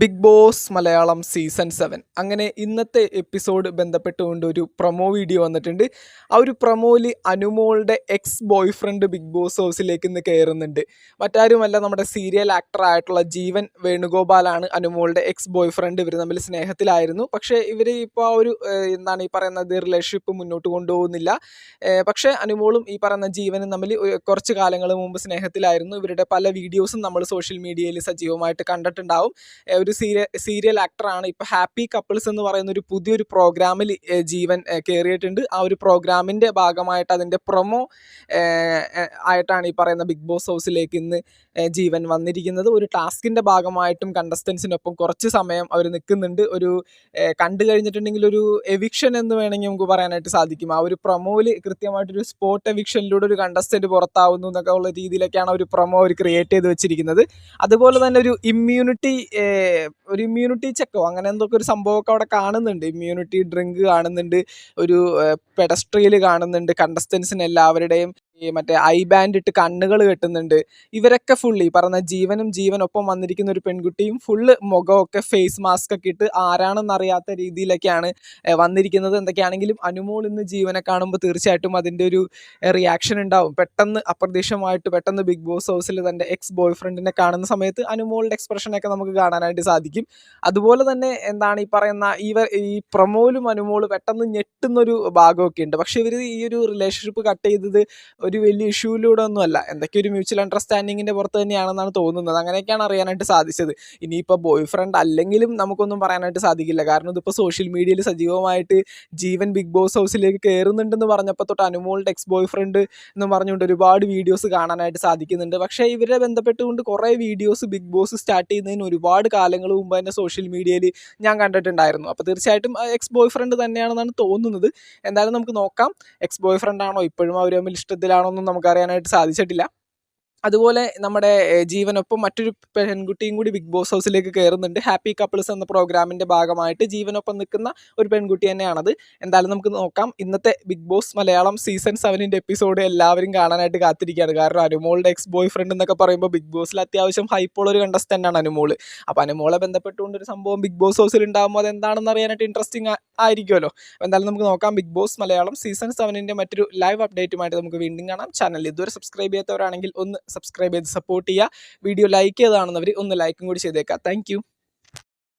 Bigg Boss Malayalam season seven. അങ്ങനെ ഇന്നത്തെ episode ബന്ധപ്പെട്ടുകൊണ്ട് ഒരു പ്രൊമോ വീഡിയോ വന്നിട്ടുണ്ട്. ആ ഒരു പ്രൊമോയിൽ അനുമോളുടെ ex boyfriend Bigg Boss ഹൗസിലേക്ക് ഇന്ന് കയറുന്നുണ്ട് മറ്റാരുമല്ല നമ്മുടെ സീരിയൽ ആക്ടർ ആയിട്ടുള്ള ജീവൻ വേണുഗോപാലാണ് അനുമോളുടെ എക്സ് ബോയ് ഫ്രണ്ട് ഇവർ തമ്മിൽ സ്നേഹത്തിലായിരുന്നു. പക്ഷേ ഇവർ ഇപ്പോൾ ആ ഒരു എന്താണ് ഈ പറയുന്നത് റിലേഷൻഷിപ്പ് മുന്നോട്ട് കൊണ്ടുപോകുന്നില്ല. പക്ഷേ അനുമോളും ഈ പറയുന്ന ജീവനും തമ്മിൽ കുറച്ച് കാലങ്ങൾ മുമ്പ് സ്നേഹത്തിലായിരുന്നു. ഇവരുടെ പല വീഡിയോസും നമ്മൾ സോഷ്യൽ മീഡിയയിൽ സജീവമായിട്ട് കണ്ടിട്ടുണ്ടാവും. ഒരു സീരിയൽ സീരിയൽ ആക്ടറാണ്. ഇപ്പോൾ ഹാപ്പി കപ്പിൾസ് എന്ന് പറയുന്ന ഒരു പുതിയൊരു പ്രോഗ്രാമിൽ ജീവൻ കയറിയിട്ടുണ്ട് ആ ഒരു പ്രോഗ്രാമിന്റെ ഭാഗമായിട്ട് അതിന്റെ പ്രൊമോ ആയിട്ടാണ് ഈ പറയുന്ന ബിഗ് ബോസ് ഹൗസിലേക്ക് ഇന്ന് ജീവൻ വന്നിരിക്കുന്നത്. ഒരു ടാസ്കിന്റെ ഭാഗമായിട്ടും കണ്ടസ്റ്റൻസിനൊപ്പം കുറച്ച് സമയം അവർ നിൽക്കുന്നുണ്ട്. ഒരു കണ്ടു കഴിഞ്ഞിട്ടുണ്ടെങ്കിൽ ഒരു എവിക്ഷൻ എന്ന് വേണമെങ്കിൽ നമുക്ക് പറയാനായിട്ട് സാധിക്കും. ആ ഒരു പ്രൊമോയിൽ കൃത്യമായിട്ടൊരു സ്പോട്ട് എവിക്ഷനിലൂടെ ഒരു കണ്ടസ്റ്റന്റ് പുറത്താവുന്നു എന്നൊക്കെ ഉള്ള രീതിയിലൊക്കെയാണ് ഒരു പ്രൊമോ അവർ ക്രിയേറ്റ് ചെയ്ത് വെച്ചിരിക്കുന്നത്. അതുപോലെ തന്നെ ഒരു ഇമ്മ്യൂണിറ്റി ഒരു ഇമ്മ്യൂണിറ്റി ചെക്കോ അങ്ങനെ എന്തൊക്കെ ഒരു സംഭവമൊക്കെ അവിടെ കാണുന്നുണ്ട്. ഇമ്മ്യൂണിറ്റി ഡ്രിങ്ക് കാണുന്നുണ്ട്. ഒരു പെഡസ്ട്രിയൽ കാണുന്നുണ്ട്. കണ്ടസ്റ്റൻസിന് എല്ലാവരുടെയും ഈ മറ്റേ ഐ ബാൻഡ് ഇട്ട് കണ്ണുകൾ കെട്ടുന്നുണ്ട്. ഇവരൊക്കെ ഫുള്ള് ഈ പറഞ്ഞ ജീവനും ജീവനൊപ്പം വന്നിരിക്കുന്ന ഒരു പെൺകുട്ടിയും ഫുള്ള് മുഖമൊക്കെ ഫേസ് മാസ്ക് ഒക്കെ ഇട്ട് ആരാണെന്ന് അറിയാത്ത രീതിയിലൊക്കെയാണ് വന്നിരിക്കുന്നത്. എന്തൊക്കെയാണെങ്കിലും അനുമോൾ ഇന്ന് ജീവനെ കാണുമ്പോൾ തീർച്ചയായിട്ടും അതിന്റെ ഒരു റിയാക്ഷൻ ഉണ്ടാവും. പെട്ടെന്ന് അപ്രതീക്ഷമായിട്ട് പെട്ടെന്ന് ബിഗ് ബോസ് ഹൗസിൽ തന്റെ എക്സ് ബോയ് ഫ്രണ്ടിനെ കാണുന്ന സമയത്ത് അനുമോളുടെ എക്സ്പ്രഷനൊക്കെ നമുക്ക് കാണാനായിട്ട് സാധിക്കും. അതുപോലെ തന്നെ എന്താണ് ഈ പറയുന്ന ഇവർ ഈ പ്രമോലും അനുമോളും പെട്ടെന്ന് ഞെട്ടുന്നൊരു ഭാഗമൊക്കെ ഉണ്ട്. പക്ഷേ ഇവർ ഈ ഒരു റിലേഷൻഷിപ്പ് കട്ട് ചെയ്തത് ഒരു വലിയ ഇഷ്യൂയിലൂടെ ഒന്നുമല്ല. എന്തൊക്കെ ഒരു മ്യൂച്വൽ അണ്ടർസ്റ്റാൻഡിങ്ങിന്റെ പുറത്ത് തന്നെയാണെന്നാണ് തോന്നുന്നത്. അങ്ങനെയൊക്കെയാണ് അറിയാനായിട്ട് സാധിച്ചത്. ഇനിയിപ്പോൾ ബോയ് ഫ്രണ്ട് അല്ലെങ്കിലും നമുക്കൊന്നും പറയാനായിട്ട് സാധിക്കില്ല. കാരണം ഇതിപ്പോൾ സോഷ്യൽ മീഡിയയിൽ സജീവമായിട്ട് ജീവൻ ബിഗ് ബോസ് ഹൗസിലേക്ക് കയറുന്നുണ്ടെന്ന് പറഞ്ഞപ്പോൾ തൊട്ട് അനുമോളുടെ എക്സ് ബോയ് ഫ്രണ്ട് എന്ന് പറഞ്ഞുകൊണ്ട് ഒരുപാട് വീഡിയോസ് കാണാനായിട്ട് സാധിക്കുന്നുണ്ട്. പക്ഷേ ഇവരെ ബന്ധപ്പെട്ടുകൊണ്ട് കുറേ വീഡിയോസ് ബിഗ് ബോസ് സ്റ്റാർട്ട് ചെയ്യുന്നതിന് ഒരുപാട് കാലങ്ങൾ മുമ്പ് തന്നെ സോഷ്യൽ മീഡിയയിൽ ഞാൻ കണ്ടിട്ടുണ്ടായിരുന്നു. അപ്പോൾ തീർച്ചയായിട്ടും എക്സ് ബോയ് ഫ്രണ്ട് തന്നെയാണെന്നാണ് തോന്നുന്നത്. എന്തായാലും നമുക്ക് നോക്കാം. എക്സ് ബോയ് ഫ്രണ്ട് ആണോ? ഇപ്പോഴും അവർ തമ്മിൽ ഇഷ്ടത്തിലാണോ? എന്നും നമുക്ക് അറിയാനായിട്ട് സാധിച്ചിട്ടില്ല. അതുപോലെ നമ്മുടെ ജീവനൊപ്പം മറ്റൊരു പെൺകുട്ടിയും കൂടി ബിഗ് ബോസ് ഹൗസിലേക്ക് കയറുന്നുണ്ട്. ഹാപ്പി കപ്പിൾസ് എന്ന പ്രോഗ്രാമിന്റെ ഭാഗമായിട്ട് ജീവനൊപ്പം നിൽക്കുന്ന ഒരു പെൺകുട്ടി തന്നെയാണത്. എന്തായാലും നമുക്ക് നോക്കാം. ഇന്നത്തെ ബിഗ് ബോസ് മലയാളം സീസൺ സെവനിന്റെ എപ്പിസോഡ് എല്ലാവരും കാണാനായിട്ട് കാത്തിരിക്കുകയാണ്. കാരണം അനുമോളുടെ എക്സ് ബോയ് ഫ്രണ്ട് എന്നൊക്കെ പറയുമ്പോൾ ബിഗ് ബോസിൽ അത്യാവശ്യം ഹൈപ്പുള്ള ഒരു കണ്ടസ്റ്റന്റ് ആണ് അനുമോൾ. അപ്പോൾ അനുമോളെ ബന്ധപ്പെട്ടുകൊണ്ട് ഒരു സംഭവം ബിഗ് ബോസ് ഹൗസിൽ ഉണ്ടാകുമ്പോൾ അത് എന്താണെന്ന് അറിയാനായിട്ട് ഇൻട്രസ്റ്റിംഗ് ആയിരിക്കുമല്ലോ. എന്തായാലും നമുക്ക് നോക്കാം. ബിഗ് ബോസ് മലയാളം സീസൺ സെവനിന്റെ മറ്റൊരു ലൈവ് അപ്ഡേറ്റുമായിട്ട് നമുക്ക് വീണ്ടും കാണാം. ചാനൽ ഇതുവരെ സബ്സ്ക്രൈബ് ചെയ്യാത്തവരാണെങ്കിൽ ഒന്ന് സബ്സ്ക്രൈബ് ചെയ്ത് സപ്പോർട്ട് ചെയ്യുക. വീഡിയോ ലൈക്ക് ചെയ്താണെന്നവർ ഒന്ന് ലൈക്കും കൂടി ചെയ്തേക്കാം താങ്ക്